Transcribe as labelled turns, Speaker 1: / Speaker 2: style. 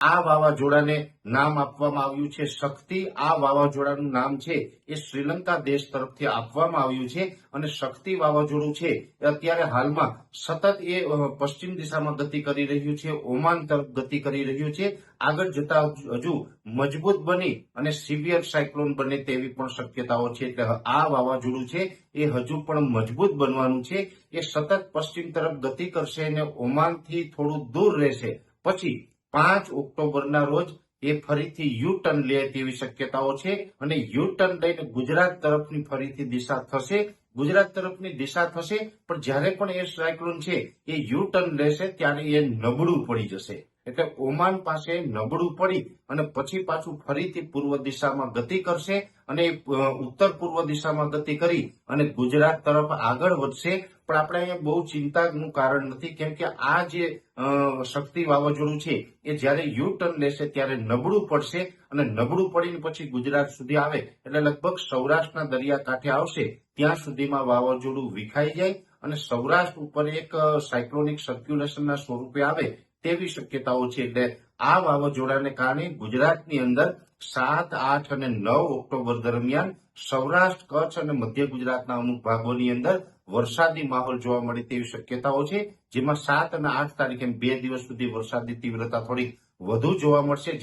Speaker 1: આ વાવાઝોડાને નામ આપવામાં આવ્યું છે શક્તિ. આ વાવાઝોડાનું નામ છે એ શ્રીલંકા દેશ તરફથી આપવામાં આવ્યું છે અને શક્તિ વાવાઝોડું છે એ અત્યારે હાલમાં સતત એ પશ્ચિમ દિશામાં ગતિ કરી રહ્યું છે, ઓમાન તરફ ગતિ કરી રહ્યું છે. આગળ જતા હજુ મજબૂત બની અને સિવિયર સાયક્લોન બને તેવી પણ શક્યતાઓ છે. એટલે આ વાવાઝોડું છે એ હજુ પણ મજબૂત બનવાનું છે. એ સતત પશ્ચિમ તરફ ગતિ કરશે અને ઓમાનથી થોડું દૂર રહેશે. પછી પાંચ ઓક્ટોબરના રોજ એ ફરીથી યુ ટર્ન લે તેવી શક્યતાઓ છે અને યુ ટર્ન લઈને ગુજરાત તરફની ફરીથી દિશા થશે. ગુજરાત તરફની દિશા થશે, પણ જ્યારે પણ એ સાયક્લોન છે, એ યુ ટર્ન લેશે, ત્યારે એ નબળું પડી જશે. એટલે ઓમાન પાસે નબળું પડી અને પછી પાછું ફરીથી પૂર્વ દિશામાં ગતિ કરશે અને ઉત્તર પૂર્વ દિશામાં ગતિ કરી અને ગુજરાત તરફ આગળ વધશે. પણ આપણે અહીંયા બહુ ચિંતાનું કારણ નથી, કેમ કે આ જે શક્તિ વાવાઝોડું છે, એ જ્યારે યુ ટર્ન લેશે ત્યારે નબળું પડશે અને નબળું પડીને પછી ગુજરાત સુધી આવે. એટલે લગભગ સૌરાષ્ટ્રના દરિયાકાંઠે આવશે, ત્યાં સુધીમાં વાવાઝોડું વિખાઈ જાય અને સૌરાષ્ટ્ર ઉપર એક સાયક્લોનિક સર્ક્યુલેશનના સ્વરૂપે આવે તેવી શક્યતાઓ છે એટલે આ વાવાઝોડાને કારણે ગુજરાતની અંદર સાત, આઠ અને નવ ઓક્ટોબર દરમિયાન સૌરાષ્ટ્ર, કચ્છ અને મધ્ય ગુજરાતના અમુક ભાગોની અંદર વરસાદી માહોલ જોવા મળે તેવી શક્યતાઓ છે, જેમાં સાત અને આઠ તારીખે બે દિવસ સુધી વરસાદની તીવ્રતા થોડી વધુ જોવા મળશે.